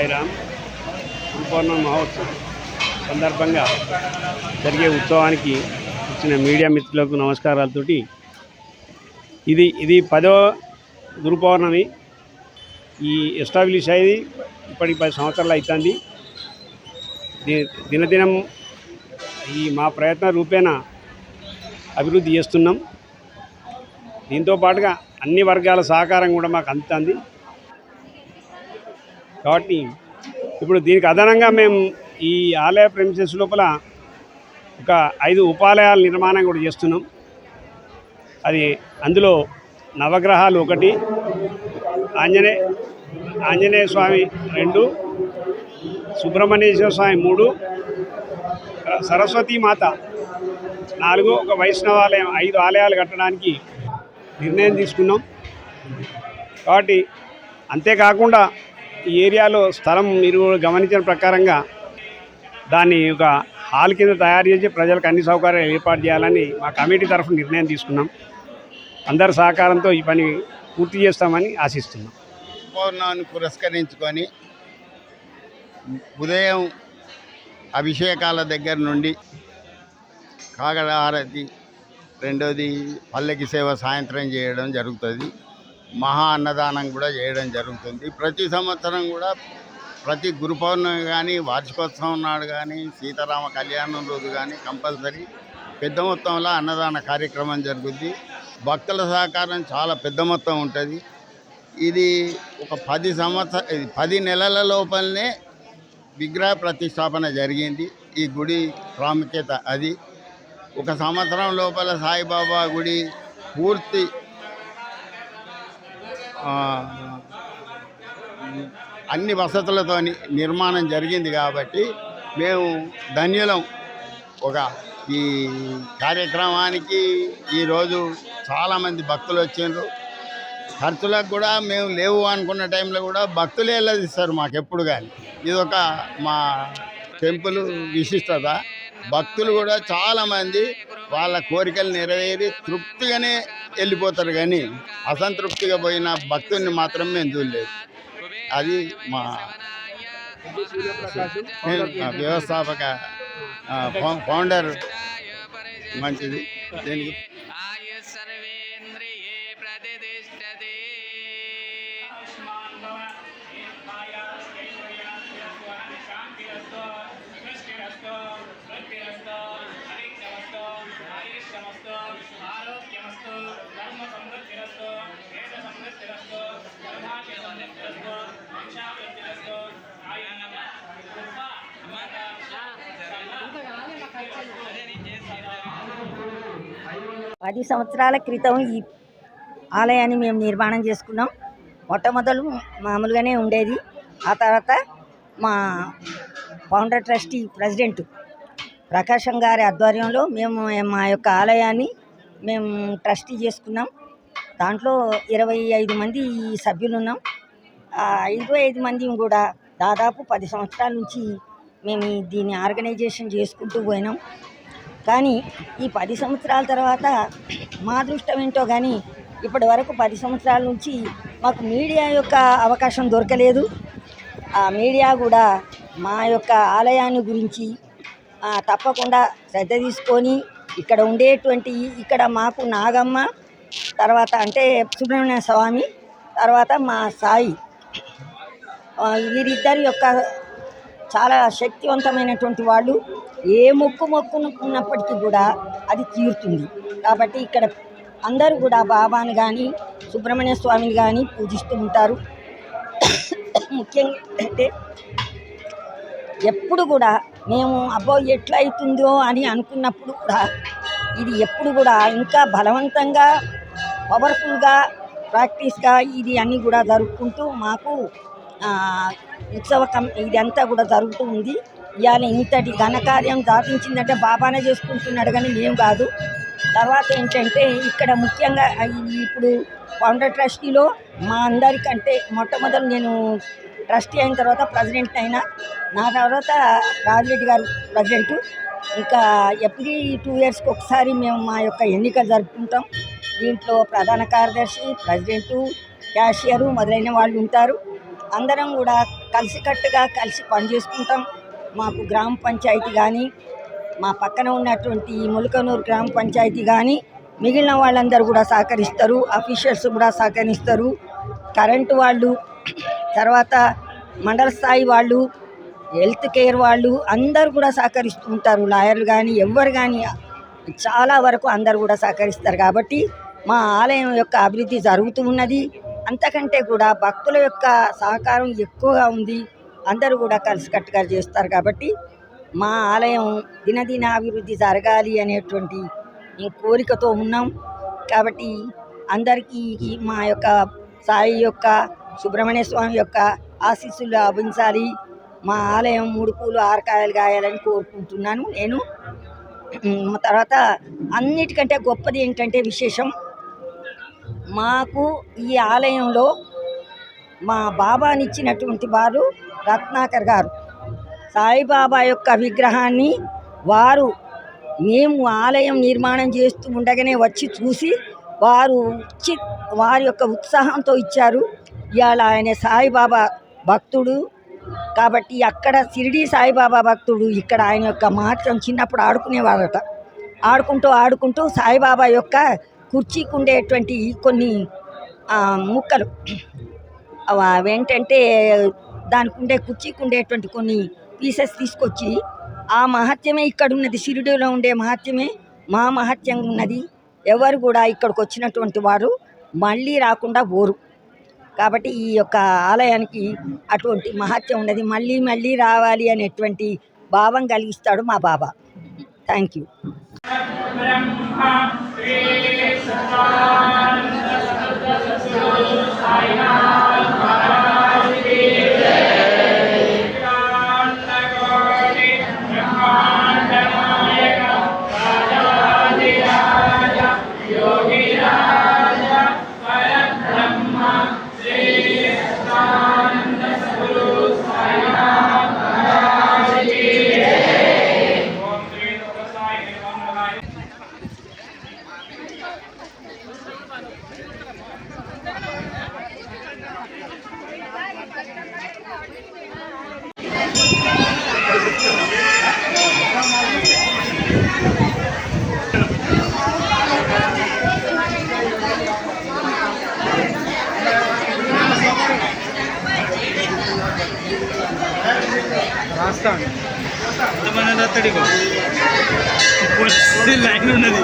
సాయిరామ్ సంపూర్ణ మహోత్సవం సందర్భంగా జరిగే ఉత్సవానికి వచ్చిన మీడియా మిత్రులకు నమస్కారాలతోటి ఇది ఇది పదో గురు పౌర్ణమి. ఈ ఎస్టాబ్లిష్ అయ్యి ఇప్పటికి పది సంవత్సరాలు అవుతుంది దినదినం ఈ మా ప్రయత్న రూపేణ అభివృద్ధి చేస్తున్నాం. దీంతో పాటుగా అన్ని వర్గాల సహకారం కూడా మాకు అందుతుంది. కాబట్టి ఇప్పుడు దీనికి అదనంగా మేము ఈ ఆలయ ప్రెమిసెస్ లోపల ఒక ఐదు ఉపాలయాల నిర్మాణం కూడా చేస్తున్నాం. అది అందులో నవగ్రహాలు ఒకటి ఆంజనే ఆంజనేయ స్వామి రెండు సుబ్రహ్మణ్యేశ్వర స్వామి మూడు సరస్వతీ మాత నాలుగు ఒక వైష్ణవాలయం ఐదు ఆలయాలు కట్టడానికి నిర్ణయం తీసుకున్నాం. కాబట్టి అంతేకాకుండా ఈ ఏరియాలో స్థలం మీరు గమనించిన ప్రకారంగా దాన్ని ఒక హాల్ కింద తయారు చేసి ప్రజలకు అన్ని సౌకర్యాలు ఏర్పాటు చేయాలని మా కమిటీ తరఫున నిర్ణయం తీసుకున్నాం. అందరి సహకారంతో ఈ పని పూర్తి చేస్తామని ఆశిస్తున్నాం. పౌర్ణాన్ని పురస్కరించుకొని ఉదయం అభిషేకాల దగ్గర నుండి కాగడ హారతి రెండోది పల్లకి సేవ సాయంత్రం చేయడం జరుగుతుంది. మహా అన్నదానం కూడా చేయడం జరుగుతుంది. ప్రతి సంవత్సరం కూడా ప్రతి గురు పౌర్ణమి కానీ వార్షికోత్సవం నాడు కానీ సీతారామ కళ్యాణం రోజు కానీ కంపల్సరీ పెద్ద మొత్తంలో అన్నదాన కార్యక్రమం జరుగుద్ది. భక్తుల సహకారం చాలా పెద్ద మొత్తం ఉంటుంది. ఇది ఒక పది సంవత్సర పది నెలల లోపలనే విగ్రహ ప్రతిష్టాపన జరిగింది. ఈ గుడి ప్రాముఖ్యత అది. ఒక సంవత్సరం లోపల సాయిబాబా గుడి పూర్తి అన్ని వసతులతో నిర్మాణం జరిగింది కాబట్టి మేము ధన్యులం. ఒక ఈ కార్యక్రమానికి ఈరోజు చాలామంది భక్తులు వచ్చిండ్రు. ఖర్చులకు కూడా మేము లేవు అనుకున్న టైంలో కూడా భక్తులే వెళ్ళదిస్తారు మాకు ఎప్పుడు కానీ. ఇది ఒక మా టెంపుల్ విశిష్టత. భక్తులు కూడా చాలామంది వాళ్ళ కోరికలు నెరవేరి తృప్తిగానే వెళ్ళిపోతారు కానీ అసంతృప్తిగా పోయిన భక్తుల్ని మాత్రం మేము చూడలేదు. అది మా వ్యవస్థాపక ఫౌండర్ మంచిది దీనికి आय పది సంవత్సరాల క్రితం ఈ ఆలయాన్ని మేము నిర్మాణం చేసుకున్నాం. మొట్టమొదలు మామూలుగానే ఉండేది. ఆ తర్వాత మా ఫౌండర్ ట్రస్టీ ప్రెసిడెంట్ ప్రకాశం గారి ఆధ్వర్యంలో మేము మా యొక్క ఆలయాన్ని మేము ట్రస్టీ చేసుకున్నాం. దాంట్లో ఇరవై ఐదు మంది సభ్యులు ఉన్నాం. ఐదు ఐదు మంది కూడా దాదాపు పది సంవత్సరాల నుంచి మేము దీన్ని ఆర్గనైజేషన్ చేసుకుంటూ పోయినాం. కానీ ఈ పది సంవత్సరాల తర్వాత మా అదృష్టం ఏంటో కానీ ఇప్పటి వరకు పది సంవత్సరాల నుంచి మాకు మీడియా యొక్క అవకాశం దొరకలేదు. ఆ మీడియా కూడా మా యొక్క ఆలయాన్ని గురించి తప్పకుండా శ్రద్ధ తీసుకొని ఇక్కడ ఉండేటువంటి ఇక్కడ మాకు నాగమ్మ తర్వాత అంటే సుబ్రహ్మణ్య స్వామి తర్వాత మా సాయి. వీరిద్దరి యొక్క చాలా శక్తివంతమైనటువంటి వాళ్ళు. ఏ మొక్కు మొక్కునుకున్నప్పటికీ కూడా అది తీరుతుంది. కాబట్టి ఇక్కడ అందరూ కూడా బాబాను కానీ సుబ్రహ్మణ్య స్వామిని కానీ పూజిస్తూ ఉంటారు. ముఖ్యంగా అంటే ఎప్పుడు కూడా మేము అబ్బో ఎట్లా అవుతుందో అని అనుకున్నప్పుడు కూడా ఇది ఎప్పుడు కూడా ఇంకా బలవంతంగా పవర్ఫుల్గా ప్రాక్టీస్గా ఇది అన్నీ కూడా జరుపుకుంటూ మాకు ఉత్సవ కం ఇదంతా కూడా జరుగుతూ ఉంది ఇవాళ ఇంతటి ఘనకార్యం సాధించిందంటే బాబానే చేసుకుంటున్నాడు కానీ మేము కాదు. తర్వాత ఏంటంటే ఇక్కడ ముఖ్యంగా ఇప్పుడు ఫౌండర్ ట్రస్టీలో మా అందరికంటే మొట్టమొదటి నేను ట్రస్టీ అయిన తర్వాత ప్రెసిడెంట్ అయినా నా తర్వాత రాజిరెడ్డి గారు ప్రెసిడెంట్. ఇంకా ఎవ్రీ టూ ఇయర్స్కి ఒకసారి మేము మా యొక్క ఎన్నికలు జరుపుకుంటాం. దీంట్లో ప్రధాన కార్యదర్శి ప్రెసిడెంటు క్యాషియరు మొదలైన వాళ్ళు ఉంటారు. అందరం కూడా కలిసికట్టుగా కలిసి పనిచేసుకుంటాం. మాకు గ్రామ పంచాయతీ కానీ మా పక్కన ఉన్నటువంటి ములకనూరు గ్రామ పంచాయతీ కానీ మిగిలిన వాళ్ళందరూ కూడా సహకరిస్తారు అఫీషియల్స్ కూడా సహకరిస్తారు. కరెంటు వాళ్ళు తర్వాత మండల స్థాయి వాళ్ళు హెల్త్ కేర్ వాళ్ళు అందరూ కూడా సహకరిస్తూ ఉంటారు. లాయర్లు కానీ ఎవ్వరు కానీ చాలా వరకు అందరూ కూడా సహకరిస్తారు. కాబట్టి మా ఆలయం యొక్క అభివృద్ధి జరుగుతూ ఉన్నది. అంతకంటే కూడా భక్తుల యొక్క సహకారం ఎక్కువగా ఉంది. అందరూ కూడా కలిసికట్టుగా చేస్తారు కాబట్టి మా ఆలయం దినదినాభివృద్ధి జరగాలి అనేటువంటి కోరికతో ఉన్నాం. కాబట్టి అందరికీ మా యొక్క సాయి యొక్క సుబ్రహ్మణ్య స్వామి యొక్క ఆశీస్సులు లభించాలి. మా ఆలయం మూడు పూలు ఆరకాయలు కాయాలని కోరుకుంటున్నాను నేను. తర్వాత అన్నిటికంటే గొప్పది ఏంటంటే విశేషం మాకు ఈ ఆలయంలో మా బాబానిచ్చినటువంటి వారు రత్నాకర్ గారు. సాయిబాబా యొక్క విగ్రహాన్ని వారు మేము ఆలయం నిర్మాణం చేస్తూ ఉండగానే వచ్చి చూసి వారు ఇచ్చి వారి యొక్క ఉత్సాహంతో ఇచ్చారు. ఇవాళ ఆయన సాయిబాబా భక్తుడు. కాబట్టి అక్కడ షిరిడి సాయిబాబా భక్తుడు ఇక్కడ ఆయన యొక్క మాత్రం చిన్నప్పుడు ఆడుకునేవారట. ఆడుకుంటూ ఆడుకుంటూ సాయిబాబా యొక్క కుర్చీకి ఉండేటువంటి కొన్ని ముక్కలు. అవ- అవేంటంటే దానికి ఉండే కుర్చీకి ఉండేటువంటి కొన్ని పీసెస్ తీసుకొచ్చి ఆ మహత్యమే ఇక్కడ ఉన్నది షిరిడీలో ఉండే మహత్యమే మా మహత్యంగా ఉన్నది ఎవరు కూడా ఇక్కడికి వచ్చినటువంటి వారు మళ్ళీ రాకుండా ఓరు కాబట్టి ఈ యొక్క ఆలయానికి అటువంటి మహత్యం ఉన్నది. మళ్ళీ మళ్ళీ రావాలి అనేటువంటి భావం కలిగిస్తాడు మా Baba. Thank you Sai Nam రాస్తాను ఎంతమంది వస్తాడు లైన్ ఉన్నది